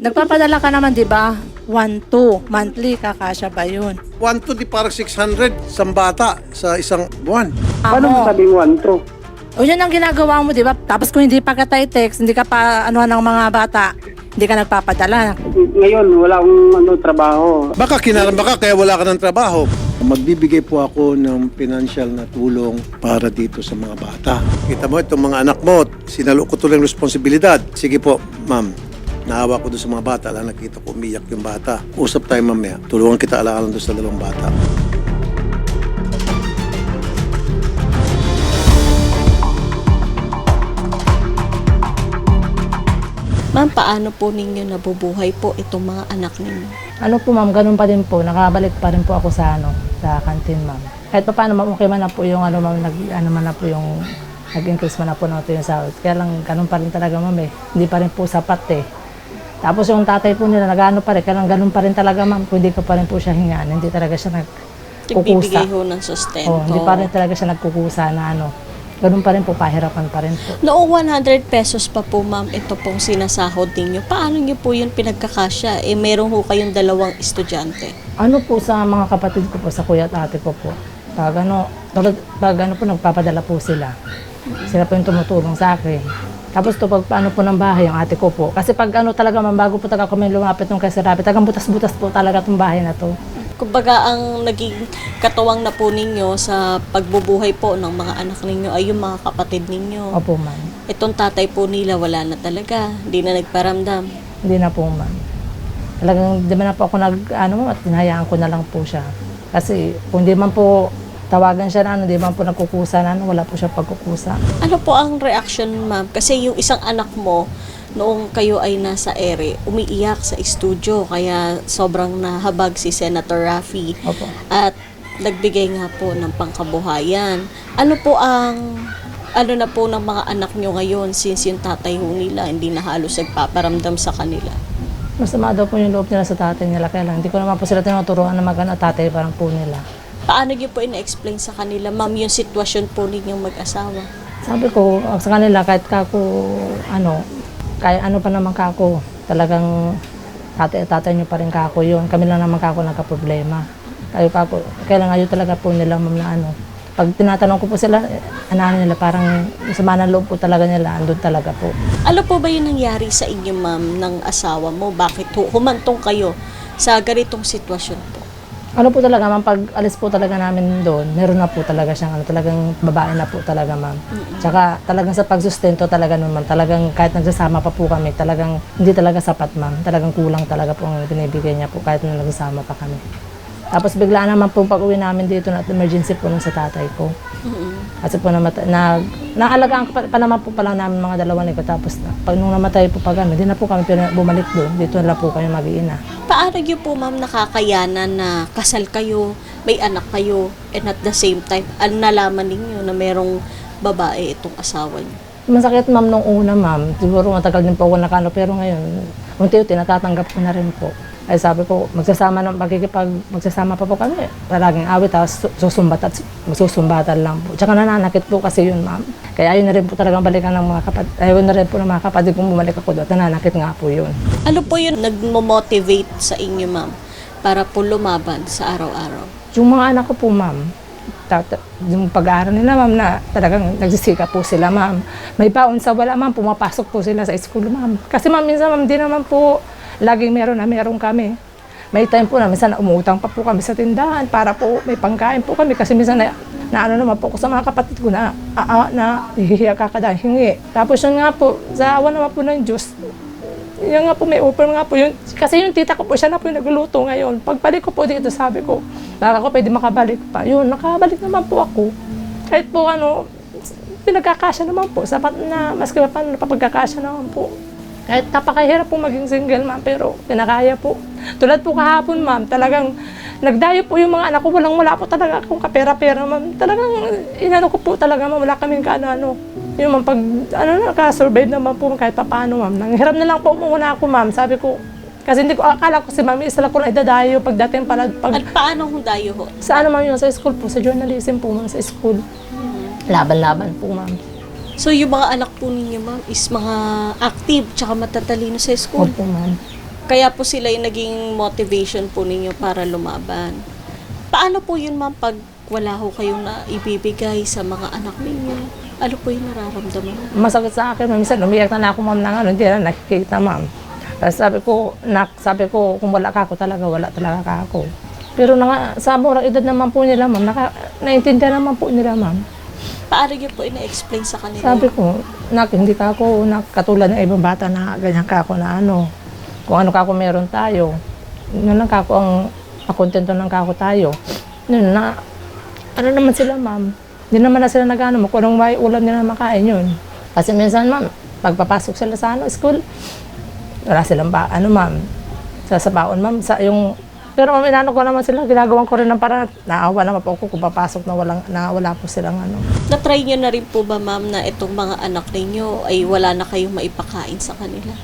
Nagpapadala ka naman, di ba? 1-2. Monthly, kakasya ba yun? 1 to di parang 600 isang bata sa isang buwan. Paano mo Ako. sabing one to? O yun ang ginagawa mo, di ba? Tapos kung hindi pa ka text, hindi ka pa ano ng mga bata, hindi ka nagpapadala. Ngayon, wala akong ano, trabaho. Baka kinaramba ka kaya wala ka ng trabaho. Magbibigay po ako ng financial na tulong para dito sa mga bata. Kita mo, itong mga anak mo, sinalo ko tuloy ang responsibilidad. Sige po, ma'am. Naawa ko doon sa mga bata. Alam, nakita ko umiyak yung bata. Usap tayo mamaya. Tulungan kita alaala doon sa dalawang bata. Ma'am, paano po ninyo nabubuhay po itong mga anak ninyo? Ano po ma'am, ganun pa din po. Nakabalik pa rin po ako sa ano, sa canteen ma'am. Kahit pa paano ma'am, okay man na po yung ano ma'am, nag, ano man na po yung nag-increase man na po natin yung sahod. Kaya lang, ganun pa rin talaga ma'am eh. Hindi pa rin po sapat eh. Tapos yung tatay po nila, nag-ano pa rin, kaya lang ganun pa rin talaga ma'am, kung hindi ko pa rin po siya hingaan, hindi talaga siya Nagbibigay nagkukusa. ho ng sustento. Oh, hindi pa rin talaga siya nagkukusa na ano. Ganun pa rin po, pahirapan pa rin po. Noong 100 pesos pa po ma'am, ito pong sinasahod ninyo. Paano niyo po yun pinagkakasya? Eh, meron ho kayong dalawang estudyante. Ano po sa mga kapatid ko po, sa kuya at ate ko po, pag ano, tulad, pag ano po, nagpapadala po sila. Sila po yung tumutulong sa akin. Tapos to pag paano po ng bahay, ang ate ko po. Kasi pag ano talaga, man, bago po talaga kami lumapit nung kay Sir Rapi, tagang butas-butas po talaga itong bahay na to. Kumbaga, ang naging katuwang na po ninyo sa pagbubuhay po ng mga anak ninyo ay yung mga kapatid ninyo. Opo, ma'am. Itong tatay po nila wala na talaga. Hindi na nagparamdam. Hindi na po, ma'am. Talagang di man na po ako nag, ano, at hinayaan ko na lang po siya. Kasi kung di man po tawagan siya na ano, di man po nagkukusa na ano, wala po siya pagkukusa. Ano po ang reaction, ma'am? Kasi yung isang anak mo, noong kayo ay nasa ere, umiiyak sa studio. Kaya sobrang nahabag si Senator Raffy. Opo. At nagbigay nga po ng pangkabuhayan. Ano po ang ano na po ng mga anak nyo ngayon since yung tatay ho nila hindi na halos nagpaparamdam sa kanila? Masama daw po yung loob nila sa tatay nila. Kaya lang, hindi ko naman po sila tinuturuan na magano tatay parang po nila. Paano nyo po ina-explain sa kanila, ma'am, yung sitwasyon po ninyong mag-asawa? Sabi ko, ah, sa kanila, kahit kako, ano, kaya ano pa naman kako, talagang tatay, tatay nyo pa rin kako yun. Kami lang naman kako nagka-problema. Kayo kako, kailan ngayon talaga po nila, ma'am, na ano. Pag tinatanong ko po sila, ano nila, parang sama ng loob po talaga nila, andun talaga po. Ano po ba yung nangyari sa inyo, ma'am, ng asawa mo? Bakit hu- humantong kayo sa ganitong sitwasyon po? Ano po talaga, ma'am, pag alis po talaga namin doon, meron na po talaga siyang, ano, talagang babae na po talaga, ma'am. Tsaka talagang sa pagsustento talaga nun, ma'am, talagang kahit nagsasama pa po kami, talagang hindi talaga sapat, ma'am. Talagang kulang talaga po ang binibigay niya po kahit na nagsasama pa kami. Tapos bigla naman po pag uwi namin dito na emergency po nun sa tatay ko. Kasi po namatay, na, naalagaan pa, pa naman po pala namin mga dalawa nito. Tapos na, pag nung namatay po pa kami, hindi na po kami bumalik doon. Dito na po kami mag-iina. Paano niyo po, ma'am, nakakayanan na kasal kayo, may anak kayo, and at the same time, an nalaman ninyo na merong babae itong asawa niyo? Masakit ma'am nung una ma'am. Siguro matagal din po ako nakano pero ngayon unti-unti natatanggap ko na rin po. Ay sabi ko, magsasama na, magkikipag, magsasama pa po kami. Palaging awit, tapos su- susumbat at susumbatan lang po. Tsaka nananakit po kasi yun, ma'am. Kaya ayun na rin po talagang balikan ng mga kapatid. Ayun na rin po ng mga kapatid kung bumalik ako doon. Nananakit nga po yun. Ano po yun nagmo-motivate sa inyo, ma'am, para po lumaban sa araw-araw? Yung mga anak ko po, ma'am, yung pag-aaral nila, ma'am, na talagang nagsisika po sila, ma'am. May baon sa wala, ma'am, pumapasok po sila sa school, ma'am. Kasi, ma'am, minsan, ma'am, di naman po laging meron na meron kami. May time po na minsan umutang pa po kami sa tindahan para po may pangkain po kami. Kasi minsan na, na ano naman po ko sa mga kapatid ko na, ah, ah, na hihiya kakada, hingi. Tapos yun nga po, sa awa naman po ng Diyos, yung nga po, may offer nga po yun. Kasi yung tita ko po, siya na po yung nagluluto ngayon. Pagbalik ko po dito, sabi ko, baka ko pwede makabalik pa. Yun, nakabalik naman po ako. Kahit po ano, pinagkakasya naman po. Sapat na, maski pa paano, napapagkakasya naman po. Kahit napakahirap po maging single, ma'am, pero pinakaya po. Tulad po kahapon, ma'am, talagang nagdayo po yung mga anak ko. Walang wala po talaga akong kapera-pera, ma'am. Talagang inano ko po talaga, ma'am. Wala kaming kaano-ano. Yung ma'am, pag ano, nakasurvive naman po kahit pa paano, ma'am. Nanghiram na lang po muna ako, ma'am. Sabi ko, kasi hindi ko, akala ko si ma'am, isa lang ko lang idadayo pagdating pala, pag, At paano kung dayo ho? sa ano ma'am yun, sa school po, sa journalism po, ma'am, sa school. Laban-laban po, ma'am. So, yung mga anak po ninyo, ma'am, is mga active tsaka matatalino sa school. Opo, ma'am. Kaya po sila yung naging motivation po ninyo para lumaban. Paano po yun ma'am pag wala ho kayong na ibibigay sa mga anak ninyo? Ano po yung nararamdaman? Masakit sa akin, ma'am. minsan umiyak na ako ma'am ng ano, hindi na nakikita ma'am. Tapos sabi ko, nak, sabi ko, kung wala ka ako talaga, wala talaga ka ako. Pero na, sa murang edad naman po nila ma'am, naka, naintindihan naman po nila ma'am. Paano niyo po ina-explain sa kanila? Sabi ko, nak, hindi ka ako nak, katulad ng ibang bata na ganyan ka ako na ano. Kung ano ka ako meron tayo. Yun lang ka ako ang makontento lang ka ako tayo. Yun na, ano naman sila ma'am. Hindi naman na sila nag-ano, kung anong may ulam nila makain yun. Kasi minsan ma'am, pagpapasok sila sa ano, school, wala silang ba, ano ma'am, sa sabaon ma'am, sa yung, pero ma'am, inano ko naman sila, ginagawan ko rin ng para, naawa naman po ako kung papasok na walang, na wala po silang ano. Na-try niyo na rin po ba ma'am na itong mga anak ninyo ay wala na kayong maipakain sa kanila?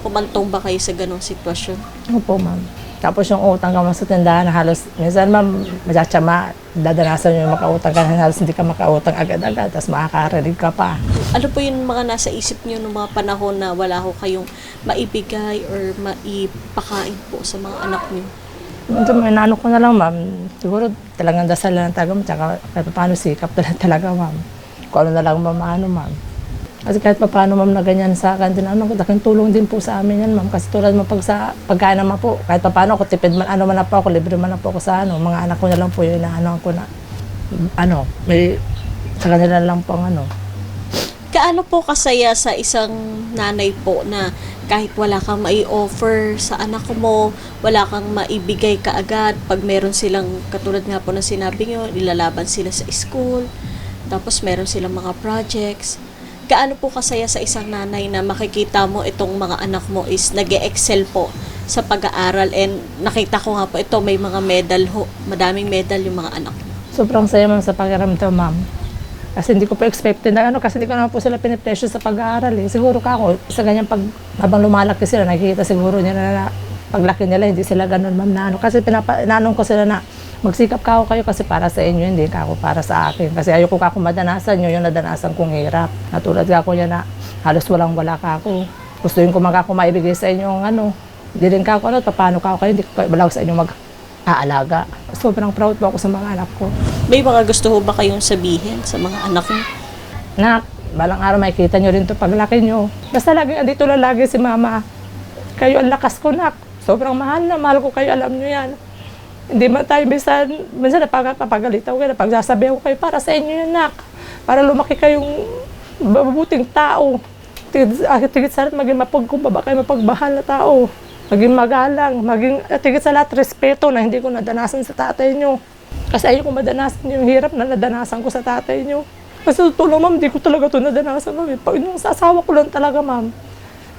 Kumantong ba kayo sa ganong sitwasyon? Opo, ma'am. Tapos yung utang ka sa tindahan, halos, minsan ma'am, matsama, dadanasan yung makautang ka, halos hindi ka makautang agad-agad, tapos makakarinig ka pa. Ano po yung mga nasa isip niyo noong mga panahon na wala ho kayong maibigay or maipakain po sa mga anak niyo? Naano ko na lang, ma'am. Siguro talagang dasal lang talaga, ma'am. Tsaka kahit paano sikap na lang talaga, ma'am. Kung ano na lang, ma'am, ano, ma'am. Kasi kahit paano, ma'am, na ganyan sa akin din, ano, daking tulong din po sa amin yan, ma'am. Kasi tulad mo pag sa pagkain naman po, kahit paano ako tipid man, ano man na po ako, libre man na po ako sa ano, mga anak ko na lang po yun, na ano ko na, ano, may, sa kanila lang po ang ano. Kaano po kasaya sa isang nanay po na kahit wala kang mai-offer sa anak mo, wala kang maibigay kaagad pag meron silang, katulad nga po na sinabi nyo, ilalaban sila sa school, tapos meron silang mga projects. Kaano po kasaya sa isang nanay na makikita mo itong mga anak mo is nag excel po sa pag-aaral and nakita ko nga po ito may mga medal ho, madaming medal yung mga anak. Sobrang saya ma'am sa pakiramdam, ma'am. Kasi hindi ko pa expected na ano, kasi hindi ko naman po sila pinipressure sa pag-aaral eh. Siguro ka ako, sa ganyan pag, habang lumalaki sila, nakikita siguro nila na paglaki nila, hindi sila ganun, ma'am, na ano. Kasi pinapa, ko sila na, magsikap ka ako kayo kasi para sa inyo, hindi ka ako para sa akin. Kasi ayoko ka ako madanasan nyo, yung nadanasan kong hirap. Natulad ka ako niya na halos walang wala ka ako. Gusto yung kumaga ko maibigay sa inyo ang ano. Hindi rin ka ako, ano, paano ka ako kayo, hindi ko wala ako sa inyo mag aalaga. Sobrang proud po ako sa mga anak ko. May mga gusto ho ba kayong sabihin sa mga anak mo? Nak, balang araw makikita nyo rin to paglaki nyo. Basta lagi, andito lang lagi si mama. Kayo ang lakas ko, nak. Sobrang mahal na, mahal ko kayo, alam nyo yan. Hindi man tayo, minsan, minsan napapagalitan ko kayo, napagsasabi ko kayo, para sa inyo yan, nak. Para lumaki kayong mabuting tao. Tigit, ah, sa maging mapagkumbaba kayo, mapagbahal na tao. Maging magalang, maging, ah, tigit sa lahat, respeto na hindi ko nadanasan sa tatay nyo. Kasi ayoko madanasan yung hirap na nadanasan ko sa tatay nyo. Kasi totoo lang, ma'am, hindi ko talaga ito nadanasan, ma'am. eh. Pag yung sa asawa ko lang talaga, ma'am.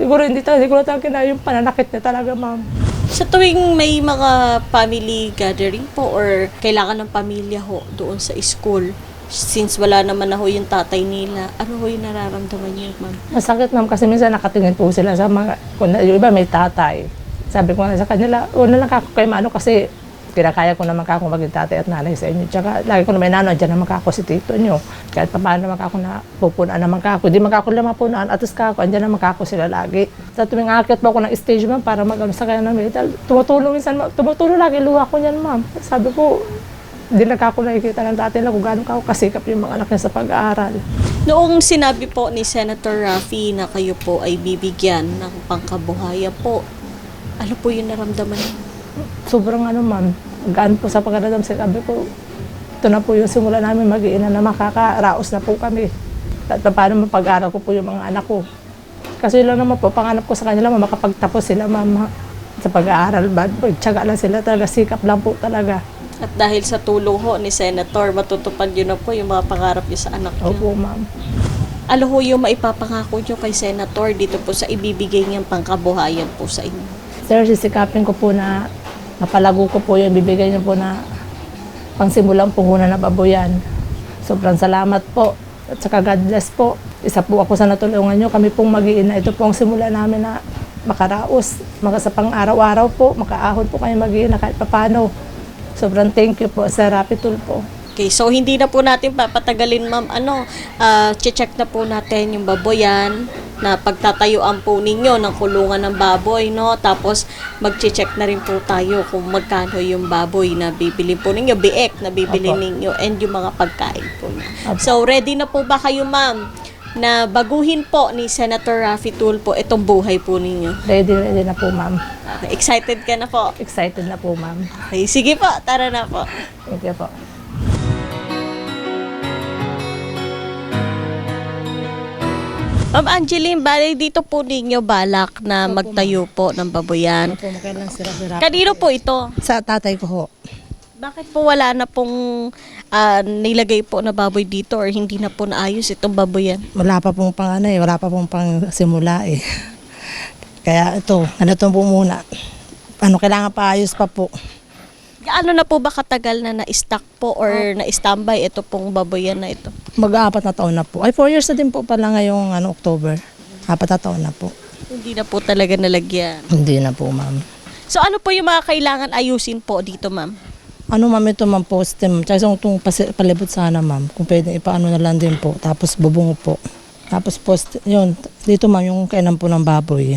Siguro hindi talaga, na talaga kinaya yung pananakit niya talaga, ma'am. Sa tuwing may mga family gathering po or kailangan ng pamilya ho doon sa school, since wala naman na ho yung tatay nila, ano ho yung nararamdaman niyo, ma'am? Masakit, ma'am, kasi minsan nakatingin po sila sa mga, kung na- yung iba may tatay. Sabi ko nga sa kanila, o na lang ako kay Mano kasi kinakaya ko naman kako maging tatay at nanay sa inyo. Tsaka lagi ko na may nano, dyan naman kako si tito nyo. Kahit pa paano naman kako na pupunaan naman kako. Di man kako lang mapunaan, atas kako, andyan naman kako sila lagi. Sa tuwing akit po ako ng stage, ma'am, para mag-ano sa kanya namin. Tumutulong minsan, tumutulong lagi, luha ko niyan, ma'am. Sabi ko, di na kako nakikita ng dati lang kung gaano kako kasikap yung mga anak niya sa pag-aaral. Noong sinabi po ni Senator Raffy na kayo po ay bibigyan ng pangkabuhayan po, ano po yung naramdaman niyo? sobrang ano ma'am, gaan po sa pagkakadam. Sabi ko, ito na po yung simula namin mag-iina na makakaraos na po kami. At paano mapag-aral ko po yung mga anak ko. Kasi lang naman po, panganap ko sa kanila, makapagtapos sila ma'am sa pag-aaral. Tsaga lang sila talaga, sikap lang po talaga. At dahil sa tulong ho ni Senator, matutupad yun na po yung mga pangarap niyo sa anak niyo. Opo ma'am. Ano ho yung maipapangako niyo kay Senator dito po sa ibibigay niyang pangkabuhayan po sa inyo? Sir, sisikapin ko po na mapalago ko po yung bibigay niyo po na pangsimulang puhunan na baboyan. Sobrang salamat po. At saka God bless po. Isa po ako sa natulungan niyo. Kami pong mag-iina. Ito po ang simula namin na makaraos. Maka sa pang-araw-araw po, makaahon po kayo mag-iina kahit papano. Sobrang thank you po sa Rapitul po. Okay, so hindi na po natin papatagalin ma'am, ano, ah, check na po natin yung baboyan na pagtatayuan po ninyo ng kulungan ng baboy, no? Tapos magche-check na rin po tayo kung magkano yung baboy na bibili po ninyo, biek na bibili Opo. ninyo, and yung mga pagkain po niya. Opo. So, ready na po ba kayo, ma'am, na baguhin po ni Senator Raffy Tulfo itong buhay po ninyo? Ready, ready na po, ma'am. Okay, excited ka na po? Excited na po, ma'am. Okay, sige po, tara na po. Thank you po. Ma'am Angeline, bali dito po ninyo balak na magtayo po ng baboyan. po, makailan sira-sira. Kanino po ito? Sa tatay ko ho. Bakit po wala na pong ah, nilagay po na baboy dito or hindi na po naayos itong baboyan? wala pa pong pang ano eh, wala pa pong pang simula eh. Kaya ito, ano to po muna. Ano, kailangan pa ayos pa po. Gaano na po ba katagal na na-stock po or na-standby ito pong baboyan na ito? Mag-aapat na taon na po. Ay, four years na din po pala ngayong ano, October. Apat na taon na po. Hindi na po talaga nalagyan. Hindi na po, ma'am. So ano po yung mga kailangan ayusin po dito, ma'am? Ano, ma'am, ito, ma'am, poste, ma'am. Tsaka itong pasi- palibot sana, ma'am. Kung pwede, ipaano na lang din po. Tapos bubungo po. Tapos poste, yun. Dito, ma'am, yung kainan po ng baboy.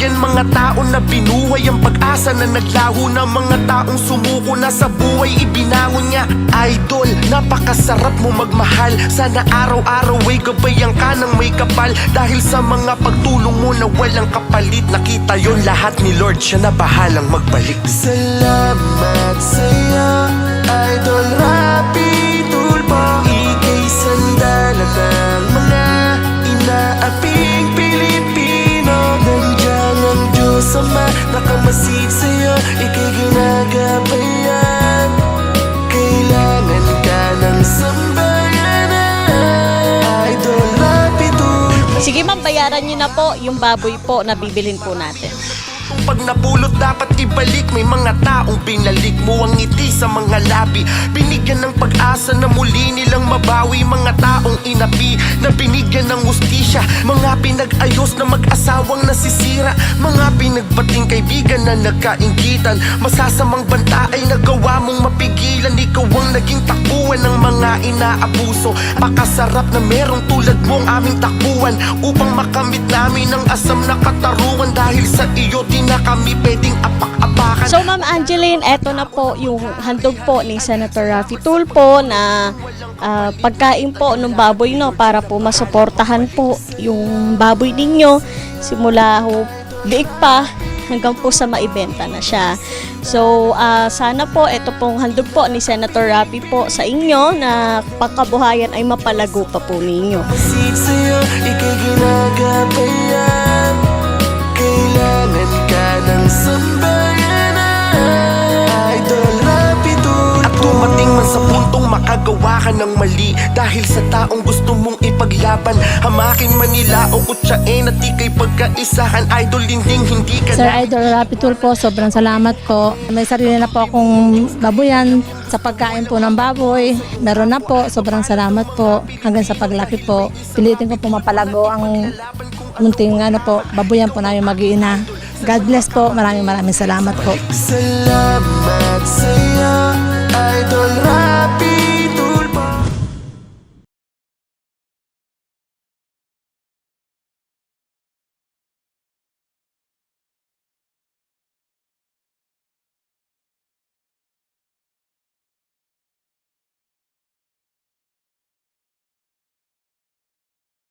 Mga tao na binuhay ang pag-asa na naglaho na Mga taong sumuko na sa buhay ibinangon niya Idol, napakasarap mo magmahal. Sana araw-araw ay gabayan ka ng may kapal. Dahil sa mga pagtulong mo na walang kapalit Nakita yon lahat ni Lord, siya na bahalang magbalik. Salamat sa'yo, Idol Rapi Tulpo. Ika'y sandala Sige ma'am, bayaran niyo na po yung baboy po na bibilin po natin. Pag napulot dapat ibalik. May mga taong binalik mo ang ngiti sa mga labi. Binigyan ng pag-asa na muli nilang Mga pinag-ayos na mag-asawang nasisira. Mga pinagbating kaibigan na nagkainggitan. Masasamang banta ay nagawa mong mapigilan. Ikaw ang naging takbuhan ng mga inaabuso. Pakasarap na merong tulad mong aming takbuhan Upang makamit namin ang asam na katarungan. Dahil sa iyo di na kami pwedeng apak-apakan. So Ma'am Angeline, eto na po yung handog po ni Senator Raffy Tulfo na ah, pagkain po ng baboy no para po masuportahan po yung baboy ninyo simula ho biik pa hanggang po sa maibenta na siya. So ah, sana po ito pong handog po ni Senator Raffy po sa inyo na pagkabuhayan ay mapalago pa po ninyo. Kailangan ka ng sambayanan makagawa ka ng mali Dahil sa taong gusto mong ipaglaban Hamakin man nila o kutsain at ika'y pagkaisahan Idol linding hindi ka Sir na Idol Rapitul po, sobrang salamat po. May sarili na po akong baboyan sa pagkain po ng baboy. Meron na po, sobrang salamat po. Hanggang sa paglaki po, pilitin ko po mapalago ang munting ano po, baboyan po namin mag-iina. God bless po, maraming maraming salamat po. Salamat sa'yo, Idol Rapi